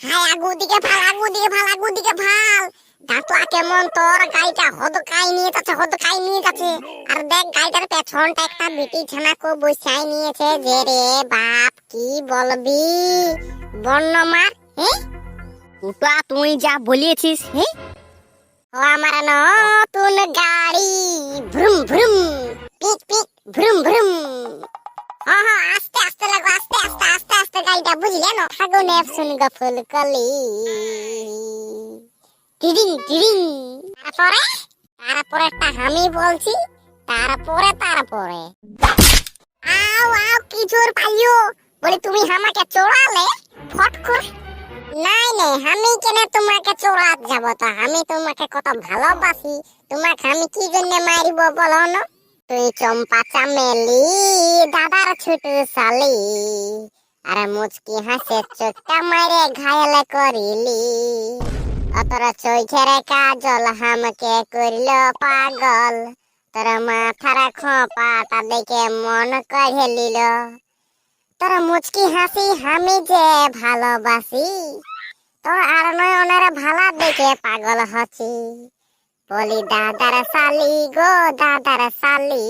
High আগু দিকে ফাল আগু দিকে ফাল আগু দিকে ফাল। দাঁতুয়া কেমন তোর? গাড়িটা হদ কাই নিয়ে যাচ্ছে হদ কাই নিয়ে যাচ্ছে। আর দেখ গাড়িটার পেছনটা একটা বিটি ছানাকে বসাই নিয়েছে যে রে বাপ, কি বলবি? বর্ণমার হ্যাঁ ওটা তুই যা বলিয়েছিস হ্যাঁ ও আমার নতুন গাড়ি, ভ্রুম ভ্রুম। পিক পিক, ভ্রুম ভ্রুম। বুঝলে না ফাগুনে শুন গো ফুলকলি টিডিং টিডিং তারপরে? তারপরে একটা আমি বলছি, তারপরে তারপরে। আও আও, কি জোর পাইও বলি, তুমি আমাকে চড়ালে ফট করে? নাই নাই, আমি কেন তোমাকে চোরাত যাব তো? আমি তোমাকে কত ভালোবাসি। তোমাকে আমি কি জন্য মারিব বলো না? তুই চম্পা চামেলি, দাদার ছোট শালি। আরে মুচকি হাসে চোখটা মারে ঘায়ল করিলি। অতর চোখের কাজল হামকে করিল পাগল। তোর মাথার খোপাটা দেখে মন কহে লিল তোর মুচকি হাসি আমি যে ভালোবাসি, তোর আর নয়নের ভালা দেখে পাগল হচ্ছি। বলি, দাদার শালি গো, দাদার শালি।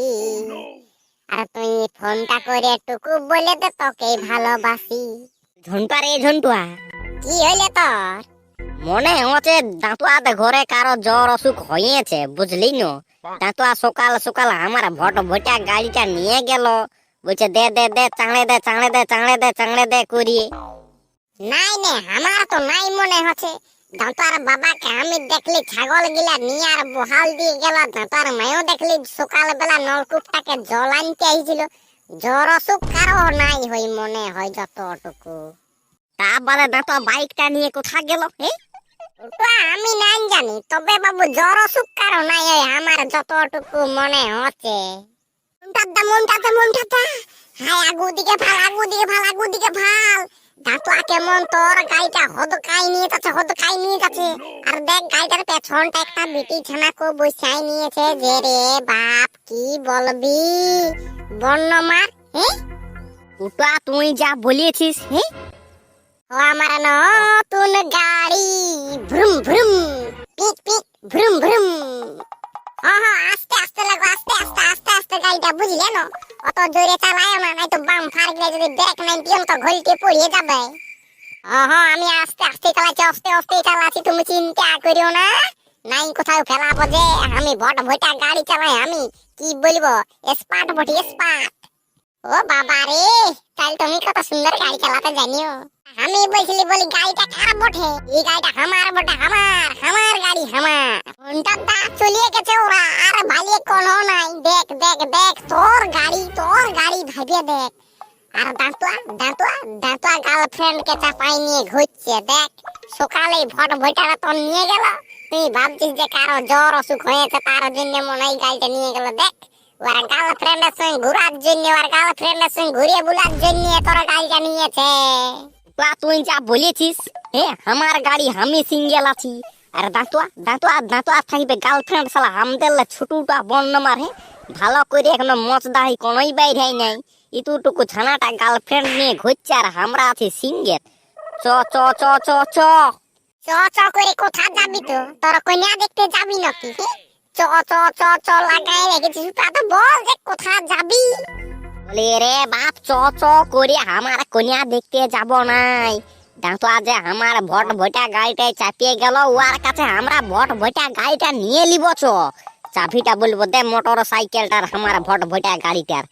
আর তুই ফোনটা করে টুকু বলে দে তোকে ভালোবাসি। ঝন্টুয়া রে ঝন্টুয়া। কি হইলে তোর? মনে হচ্ছে দাঁতুয়াতে ঘরে কারও জ্বর অসুখ হয়েছে বুঝলি না? দাঁতুয়া সকাল সকাল আমার ভট ভটা গাড়িটা নিয়ে গেল। বলছে দে দে দে চাংড়ে দে চাংড়ে দে চাংড়ে দে চাংড়ে দে করিয়ে নাই নে আমার তো নাই মনে হচ্ছে। দাঁতার বাবাকে আমি দেখলি ছাগল গিলা নিয়ে আর বহাল দিয়ে গেল, দাঁতার মায়ও দেখলি সকাল বেলা নলকূপটাকে জল আনতে আইছিল। জ্বর অসুখ কারও নাই হই মনে হয় যতটুকু। তা বাদে বাইকটা নিয়ে কোথা গেল আমি নাই জানি, তবে বাবু জ্বর অসুখ কারও নাই আমার যতটুকু মনে হচ্ছে। মনটাতে মনটাতে মনটাতে আগু দিকে ফাল আগু দিকে ফাল আগু দিকে ফাল দাঁতুয়া কেমন তোর? গাড়িটা হদ কাই নিয়ে যাচ্ছে, হদ কাই নিয়ে যাচ্ছে। আর দেখ, গাড়িটার পেছনটা একটা বিটি ছানাকে বসাই নিয়েছে যে রে বাপ, কি বলবি? বর্ণমার হ্যাঁ ওটা তুই যা বলিয়েছিস হ্যাঁ ও আমার নতুন গাড়ি, ভ্রুম ভ্রুম, পিক পিক, ভ্রুম ভ্রুম। হ্যাঁ হ্যাঁ আস্তে আস্তে লাগো, আস্তে আস্তে আস্তে আস্তে গাড়িটা, বুঝলে না? অত জোরে বাম ফাড়লে যদি ব্রেক নাই দিও তো ঘড়িতে পড়িয়ে যাবে। হ্যাঁ আমি আস্তে আস্তে চালাচ্ছি আস্তে আস্তে চালাচ্ছি, তুমি চিন্তা করিও না। নাই কোথাও ফেলাবো যে, আমি বট ভটা গাড়ি চালাই, আমি কি বলব? স্পার্ট বটি স্পার্ট ও বাবা রে তাহলে তুমি কত সুন্দর গাড়ি চালাতে জানিও। আমি বলছিলি বলি, গাড়িটা খারাপ বটে? এই গাড়িটা আমার বটে, আমার আমার গাড়ি, আমার। ঘণ্টা দা চলিয়ে গেছে ওরা, আর ভালিয়ে কোনো নাই। দেখ দেখ দেখ, তোর গাড়ি তোর গাড়ি ভাবিয়ে দেখ। আর দাঁতুয়া দাঁতুয়া দাঁতুয়া গার্লফ্রেন্ড কে চাপাই নিয়ে ঘুরছে, দেখ। সকালে ভট ভটারা তো নিয়ে গেল। তুই ভাবছিস যে কারও জ্বর অসুখ হয়েছে, তার জন্য মনে হয় গাড়িটা নিয়ে গেল, দেখ। ওর গার্লফ্রেন্ডের সঙ্গে ঘোরার জন্য, ওর গার্লফ্রেন্ডের সঙ্গে ঘুরিয়ে বুলার জন্য তোর গাড়িটা নিয়েছে। ওটা তুই যা বলেছিস, এ, আমার গাড়ি আমি সিঙ্গেল আছি। আর দাঁতুয়া দাঁতুয়া দাঁতুয়া থাকবে গার্লফ্রেন্ড সালা আমদের ছোটুটা বন্য মারে। ভালো করে এখনও মচ দাহি কোনোই বাইরে নাই। ইতুটুকু ছানাটা গার্লফ্রেন্ড নিয়ে ঘুরছে আর আমরা আছি সিঙ্গেল চ চ চ চ চ। চ চ করে কোথা যাবি তো? তোর কন্যা দেখতে যাবি নাকি? চ চ চ চ লাগাই রেখেছিস তা তো বল যে কোথা যাবি? বলে রে বাপ চ চ করে আমার কন্যা দেখতে যাব নাই। দাঁতুয়া যে আমার ভট ভটা গাড়িটায় চাপিয়ে গেল ওর কাছে আমরা ভট ভটা গাড়িটা নিয়ে লিব চ। চাবিটা বলব দে মোটর সাইকেলটার আমার ভট ভটা গাড়িটার।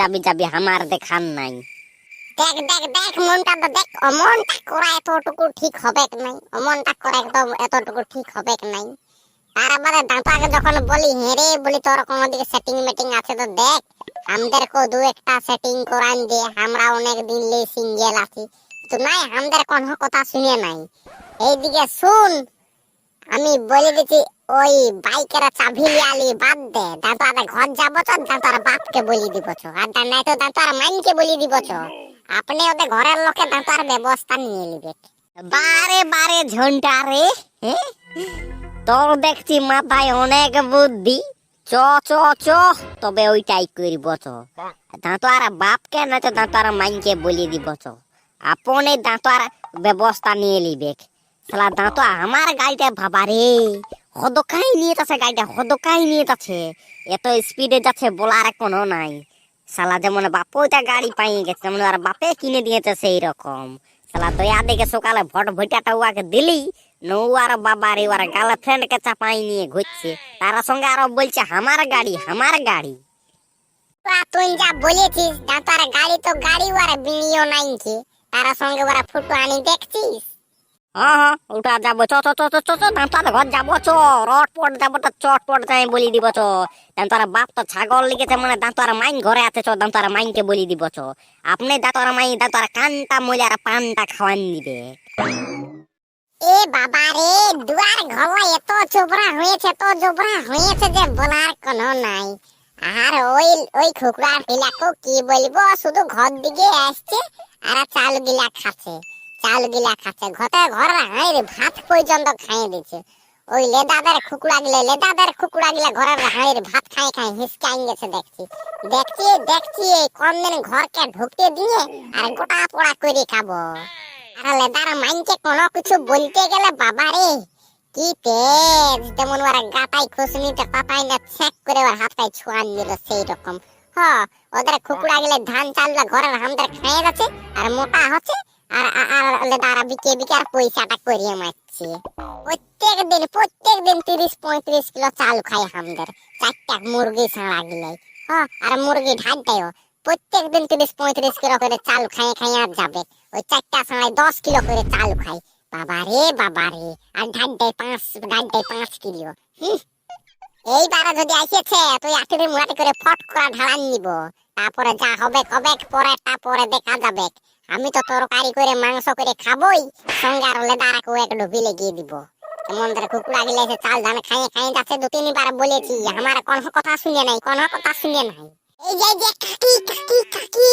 যাবি যাবি, আমার দেখান নাই। দেখ দেখ দেখ, মনটা তো দেখ, অমনটা করা এতটুকু ঠিক হবে কি নাই? অমনটা করা একদম এতটুকু ঠিক হবে কি নাই? তারপরে দাঁতাকে যখন বলি হেরে বলি, তোর কোনো দিকে সেটিং মেটিং আছে তো দেখ আমাদেরকে দু একটা সেটিং করান দিয়ে আমরা অনেক দিন লে সিঙ্গেল আছি। তো নাই, আমাদের কোনো কথা শুনে নাই। এইদিকে শুন আমি বলে দিচ্ছি ওই বাইকের চাবি লিয়ালি বাদ দে দাঁতার ঘর যাব তো দাঁতার বাপকে বলি দিব ছো আর নাই তো দাঁতার মাইনকে বলি দিব ছো আপনি ওদের ঘরের লোকে দাঁতার ব্যবস্থা নিয়ে নিবে। বারে বারে ঝন্টা রে? তোর দেখছি মাথায় অনেক বুদ্ধি। চ চ চ, তবে ওইটাই করব চ দাঁতার বাপকে না তো দাঁতার মাইনকে বলি দিব চ আপনে দাঁতার ব্যবস্থা নিয়ে লিবে শালা দাঁতো আমার গাড়িটা ভাবা রে। হদকাই নিয়ে যাচ্ছে গাড়িটা হদকাই নিয়ে যাচ্ছে। এত স্পিডে যাচ্ছে বলার কোনো নাই। শালা, যেমন বাপ ওইটা গাড়ি পাই গেছে, তেমন আর বাপে কিনে দিয়েছে সেই রকম। শালা, দয়া দেখে সকালে ভট ভইটাটা উয়াকে দিলি, নৌ আর বাবা রে, ওর গার্লফ্রেন্ড কে চাপাই নিয়ে ঘুরছে। তার সঙ্গে আরও বলছে, আমার গাড়ি আমার গাড়ি। তুই যা বলেছিস দাঁতার গাড়ি তো গাড়ি, ওরা বিনিও নাই তারা সঙ্গে ওরা ফুটো আনি দেখছিস? হ্যাঁ হ্যাঁ ওটা যাব, চ চ চ চ চ দাঁতার ঘর যাব, চ রটপট যাব, তো চটপট যাই বলি দিব, চ। দাঁতার বাপ তো ছাগল লিখেছে মানে দাঁতার মাইন ঘরে আছে, চ দাঁতার মাইনকে বলি দিব আপনি দাঁতার মাইন দাঁতার কানটা মজার পানটা খাওয়ান দিবে। এ বাবা রে, দুয়ার ঘর এত চোবরা হয়েছে তো জোবরা হয়েছে যে বলার কোনো নাই। আর ওই ওই খুকরা ফিলাকো কি বলব, শুধু ঘর দিকে আসছে, আর চাল গিলা খাচ্ছে। চাল গিলা খাচ্ছে ঘরে ঘর হাঁড়ির ভাত পর্যন্ত খাইয়ে দিচ্ছে। ওই লেদাদের খুকুড়া গিলা, লেদাদের খুকুড়া গিলা ঘরের হাঁড়ির ভাত খাই খাই হিসকাই গেছে, দেখছি। দেখছি দেখছি, এই কম দিন ঘরকে ঢুকতে দিয়ে আর গোটা পোড়া করে খাব। আর লেদার মাইনকে কোনো কিছু বলতে গেলে বাবা রে, কি তেজ, যেমন ওরা গাতাই খুশনিতে পাতাই না চেক করে ওর হাতটাই ছোঁয়ান দিল সেই রকম হ, ওদের কুকুড়া গেলে ধান চালগুলা ঘরের আমাদের খাইয়ে যাচ্ছে আর মোটা হচ্ছে আর আর- বিকে বিকে আর পয়সাটা করিয়ে মারছে। প্রত্যেক দিন প্রত্যেক দিন তিরিশ, পঁয়ত্রিশ কিলো চাল খাই আমাদের চারটা মুরগি ছাড়া গিলাই। হ, আর মুরগি ঢাক দেয় প্রত্যেক দিন তিরিশ, পঁয়ত্রিশ কিলো করে চাল খাইয়ে খাইয়ে আর যাবে। ওই চারটা ছাড়াই দশ কিলো করে চাল খাই। বাবা রে বাবা রে। আর ঢাক দেয় পাঁচ ঢাক দেয় পাঁচ কিলো। এইবারে যদি আসিয়েছে, তুই আটির মুড়াটি করে ফট করা ঢালান নিব। তারপরে যা হবে হবে পরে তারপরে দেখা যাবে। আমি তো তরকারি করে মাংস করে খাবোই। সঙ্গে আর লেদারাকে একটু ডুবিলে গিয়ে দিব। কেমন ধরে কুকুরা গিলে এসে চাল ধান খাইয়ে খাইয়ে যাচ্ছে, দু তিনবার বলেছি, আমার কোনো কথা শুনে নাই কোনো কথা শুনে নাই। এই যে যে, কাকি কাকি কাকি,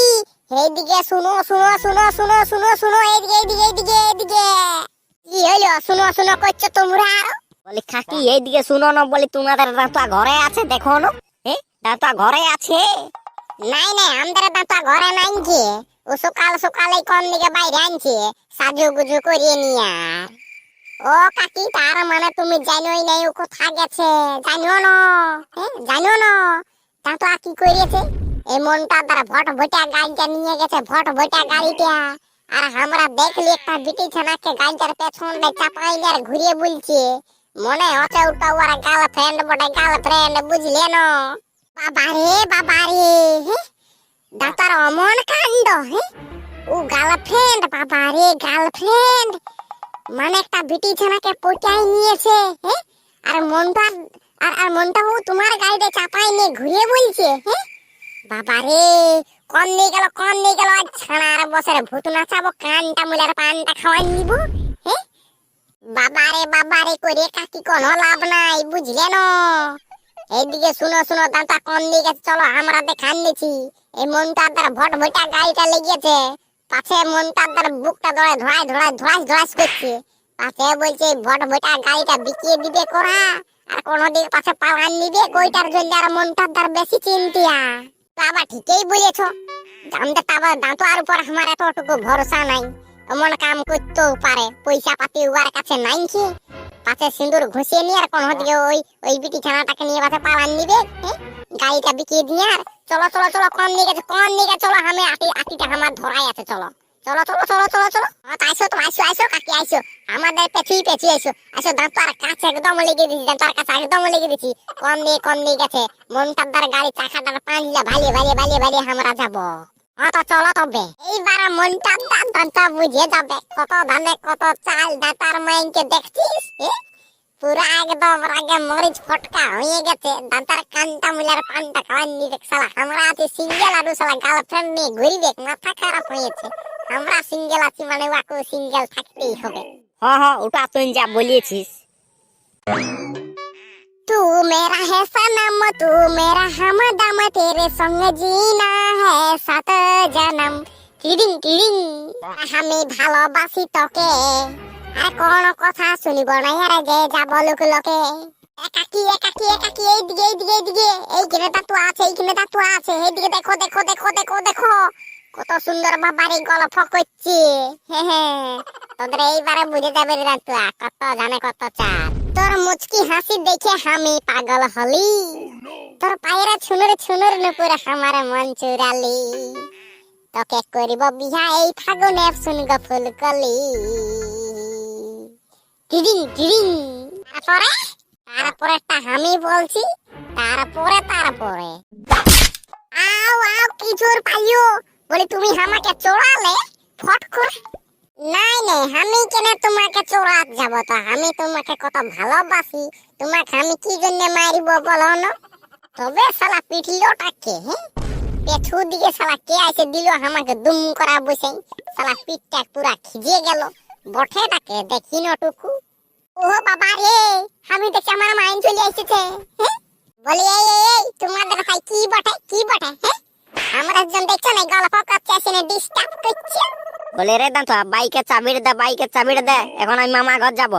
এইদিকে শুনো শুনো শুনো শুনো শুনো শুনো, এইদিকে এইদিকে এইদিকে এইদিকে। কি হইল? শুনো শুনো করছ তোমরা? বলি খাকি এইদিকে শুনো না, বলি, তোমাদের দাঁতা ঘরে আছে, দেখো না। এ দাঁতা ঘরে আছে? নাই নাই, আমাদের দাঁতা ঘরে নাই কি ও সকাল সকালে কোন দিকে বাইরে আনছে? সাজু গুজু করিয়ে নিয়ে ও কাকি, তার মানে তুমি জানোই নাই ও কোথা গেছে। জানো না। হ্যাঁ জানো না। দাঁতা কি করিয়েছে? এই মনটা দ্বারা ভট ভটা গাড়িটা নিয়ে গেছে, ভট ভটা গাড়িটা। আর আমরা দেখলি একটা বিটি ছানাকে গাড়িটার পেছনে চাপাই আর ঘুরিয়ে বলছে। মনে হচ্ছে ওটা ওরা গার্লফ্রেন্ড বটে গার্লফ্রেন্ড বুঝলে না? বাবা রে বাবা রে হ্যাঁ? দাতার অমন কাণ্ড ও গার্লফ্রেন্ড বাবা রে গার্লফ্রেন্ড মানে একটা বিটি ছানাকে পটাই নিয়েছে আর মনটা আর আর মনটা ও তোমার গাড়িতে চাপাই নিয়ে ঘুরে বলছে হ্যাঁ বাবা রে কম নিয়ে গেল কম নিয়ে গেল আর ছানার বছরে ভূত নাচাবো কানটা মুলার পানটা খাওয়াই নিব হ্যাঁ বাবারে বাবারে করে কাকি কোনো লাভ নাই বুঝলে না এইদিকে শুনো শুনো দাঁতা কম দিকে? চলো, আমরা দেখান দিছি এই মনটার দ্বারা ভট ভটা গাড়িটা লেগেছে। পাছে মনটার দ্বারা বুকটা ধরে ধরাই ধরাই ধরাই ধরাই করছে। পাছে বলছে ভট ভটা গাড়িটা বিকিয়ে দিবে করা? আর কোনো দিকে পাছে পালান নিবে? কইটার জন্য আর মনটার দ্বারা বেশি চিন্তিয়া? বাবা ঠিকই বলেছ। আমাদের তাবা দাঁতার উপর আমার এতটুকু ভরসা নাই। এমন কাম করতেও পারে পয়সা পাতি উয়ার কাছে নাই কি? পাশে সিঁদুর ঘষিয়ে নিয়ে আর কোনো দিকে ওই ওই বিটি ছানাটাকে নিয়ে পাশে পালান নিবে? গাড়িটা বিকিয়ে দিয়ে আর চলো চলো চলো কোন দিকে কোন দিকে চলো আমি আটি আটিটা আমার ধরাই আছে চলো। চলো চলো চলো চলো চলো। তো আইসো তো আইসো আইসো কাকি আইসো। আমাদের পেছি পেছি আইসো। আইসো দাঁতার কাছে একদম লেগে দিছি দাঁতার কাছে একদম লেগে দিছি। কম দিয়ে কম দিয়ে গেছে? মনটার দ্বারা গাড়ি চাকাটার পাঁচলা ভালিয়ে ভালিয়ে ভালিয়ে ভালিয়ে আমরা যাব। হ্যাঁ তো চলো তবে। এইবার মনটার দাঁতা বুঝে যাবে। কত ধানে কত চাল দাঁতার মাইনকে দেখছিস? পুরা একদম রাগে মরিচ ফটকা হয়ে গেছে। দাঁতার কানটা মুলার পানটা খাওয়ান দিবে শালা। আমরা আছি সিঙ্গেল আর শালা। গার্লফ্রেন্ড নিয়ে ঘুরিবে, মাথা খারাপ হয়েছে। আমরা সিঙ্গেল আছি মানে ওয়াকে সিঙ্গেল থাকতেই হবে। হ হ, ওটা তুই যা বলিয়েছিস। तू मेरा है सनम तू मेरा हमदम तेरे संग जीना है সাত জনম কিডিং কিডিং আমি ভালোবাসি তোকে আর কোনো কথা শুনিব না আরে যে যা বলুক লোকে একাকি একাকি একাকি এইদিকে এইদিকে এইদিকে এইখানে দাঁতু আছে এইখানে দাঁতু আছে এইদিকে দেখো দেখো দেখো দেখো দেখো কত সুন্দর বাবারে গল্প করছে হে হে তোদের এইবারে বুঝে যাবে রে দাঁতুয়া কত জানে কত চার তোর মুচকি হাসি দেখে আমি পাগল হলি। তোর পায়ের ছুনুর ছুনুর নুপুর আমার মন চুরালি। তোকে করিব বিহা এই ফাগুনে শুনগ ফুল কলি টিডিং টিডিং। তারপরে? তারপরেটা আমি বলছি, তারপরে তারপরে। আও আও কি জোর পাইও বলি, তুমি আমাকে চোরালে? ফট করে। নাই নাই আমি কেন তোমাকে চোরাত যাব তো? আমি তোমাকে কত ভালোবাসি। তোমাকে আমি কি জন্য মারিব বলো না? তবে শালা পিটলোটাকে হ্যাঁ? পেছু দিকে শালা কে আইসে দিল, আমাকে দুম করা বসে। শালা পিঠটা পুরা খিজিয়ে গেল। বঠেটাকে দেখি নটুকু ও বাবা রে, আমি দেখি আমার মাইন চলে এসেছে হ্যাঁ? বলি, এই এই তোমাদের কি বটে কি বটে হ্যাঁ? আমরা একজন দেখছ না গল্প করছে এসে ডিস্টার্ব করছে। বলে রে দাঁতুয়া বাইকে চাবির দে বাইকে চাবির দে এখন আমি মামা ঘর যাব।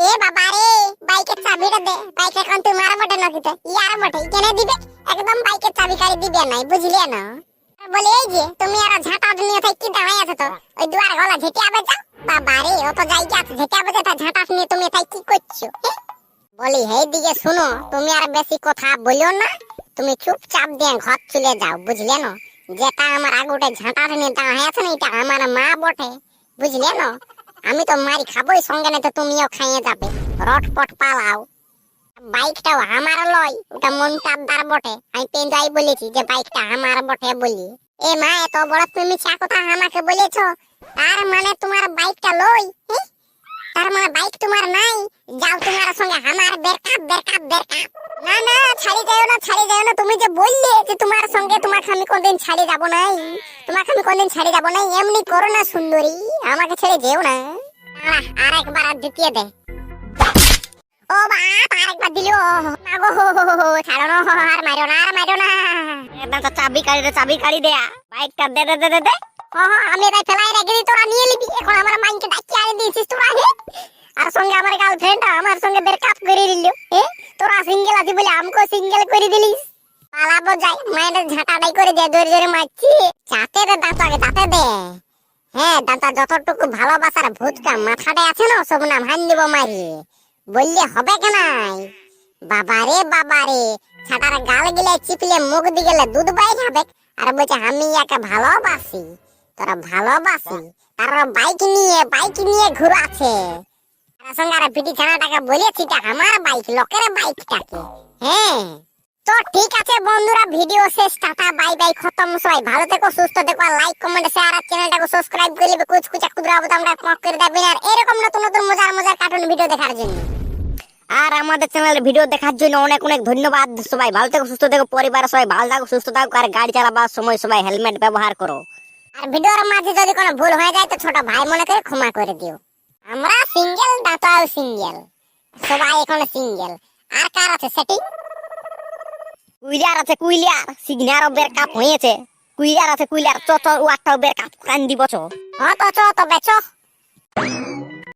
এ বাবা রে বাইকের চাবিটা দে বাইক এখন তোমার বটে নাকি তো? ইয়ার বটে কেনে দিবে একদম বাইকের চাবি কারি দিবে নাই বুঝলে না? বলে এই যে তুমি আর ঝাঁটা নিয়ে থাকি দাঁড়াই আছো তো ওই দুয়ার গলা ঝেটে আবে যাও বাবা রে অত জায়গা আছে ঝেটে আবে তা ঝাঁটা নিয়ে তুমি তাই কি করছ? বলি হে দিকে শুনো তুমি আর বেশি কথা বলিও না তুমি চুপচাপ দিয়ে ঘর চলে যাও, বুঝলে না? যেটা আমার আগুটে ঝাঁটা নিয়ে দাঁড়াই আছে না, এটা আমার মা বটে, বুঝলে না? আমি তো মারি খাবোই সঙ্গে নাই তো তুমিও খাইয়ে যাবে। রটপট পালাও। বাইকটাও আমার লয়, ওটা মন চাপদার বটে। আমি পেন্দাই বলেছি যে বাইকটা আমার বটে বলি। এ মা, এত বড় তুমি চা কথা আমাকে বলেছ? তার মানে তোমার বাইকটা লই? তার মানে বাইক তোমার নাই, যাও তোমার সঙ্গে আমার বেরকাপ বেরকাপ বেরকাপ। না না, ছাড়ি যাও না, ছাড়ি যাও না। তুমি যে বললে যে তোমার সঙ্গে তোমাকে আমি কোনদিন ছাড়ি যাব নাই আমি কোনদিন ছাড়ি যাব নাই, এমনি করো না, সুন্দরী, আমাকে ছেড়ে যেও না। আর একবার আর দ্বিতীয় দে। ও বাপ, আরেকবার দিল মাগো ছাড়ো না আর মারো না, আর মারো না। দাঁতা চাবি কাড়ি দে, চাবি কাড়ি বাইকটা দে দে দে দে আমি তাই ফেলাই রেখে দিই, তোরা নিয়ে নিবি। এখন আমার দিয়েছিস, তোরা আর সঙ্গে আমার গার্লফ্রেন্ড আমার সঙ্গে বেরকাপ করে দিল এ তোরা সিঙ্গেল আছি বলে আমাকে সিঙ্গেল করে দিলিস পালাবো যাই মায়ের ঝাঁটাটাই করে দে, জোরে জোরে মারছি। চাতে দে দাঁত আগে দাঁতে দে। হ্যাঁ দাঁতা যতটুকু ভালোবাসার ভূতকা মাথাটা আছে না সব নাম হান দিব মারি। বললে হবে কেনাই বাবারে বাবারে ছাটার গাল গিলে চিপলে মুখ দি গেলে দুধ বাইর হবে। আর বলছে, আমি ইয়াকে ভালোবাসি, তোরা ভালোবাসি, তার বাইক নিয়ে বাইক নিয়ে ঘুরাছে তার সঙ্গে আর পিটি ছানাটাকে বলেছি আমার বাইক, লোকের বাইকটাকে। হ্যাঁ। তো ঠিক আছে বন্ধুরা, ভিডিও শেষ, টাটা, বাই বাই, খতম। সবাই ভালো থেকো, সুস্থ থেকো লাইক কমেন্ট শেয়ার আর চ্যানেলটাকে সাবস্ক্রাইব করে নেবে কুচ কুচা কুদরা বোতামটা ক্লিক করে দেবেন আর এরকম নতুন নতুন মজার মজার কার্টুন ভিডিও দেখার জন্য। আর আমাদের চ্যানেলে ভিডিও দেখার জন্য অনেক অনেক ধন্যবাদ। সবাই ভালো থেকো, সুস্থ থেকো পরিবার সবাই ভালো থাকো, সুস্থ থাকো আর গাড়ি চালাবার সময় সবাই হেলমেট ব্যবহার করো। আর ভিডিওর মাঝে যদি কোনো ভুল হয়ে যায়, তো ছোট ভাই মনে করে ক্ষমা করে দিও। আমরা সিঙ্গেল দাঁতাও সিঙ্গেল সবাই এখন সিঙ্গেল আর কার আছে সেটিং কুইলিয়ার আছে কুইলার সিগনার বের কাপ হয়েছে। কুইলার আছে কুইলার চ চ ওয়ারটাও বের কাপ। কান দিব, চ। হ্যাঁ তো, চ তো চ।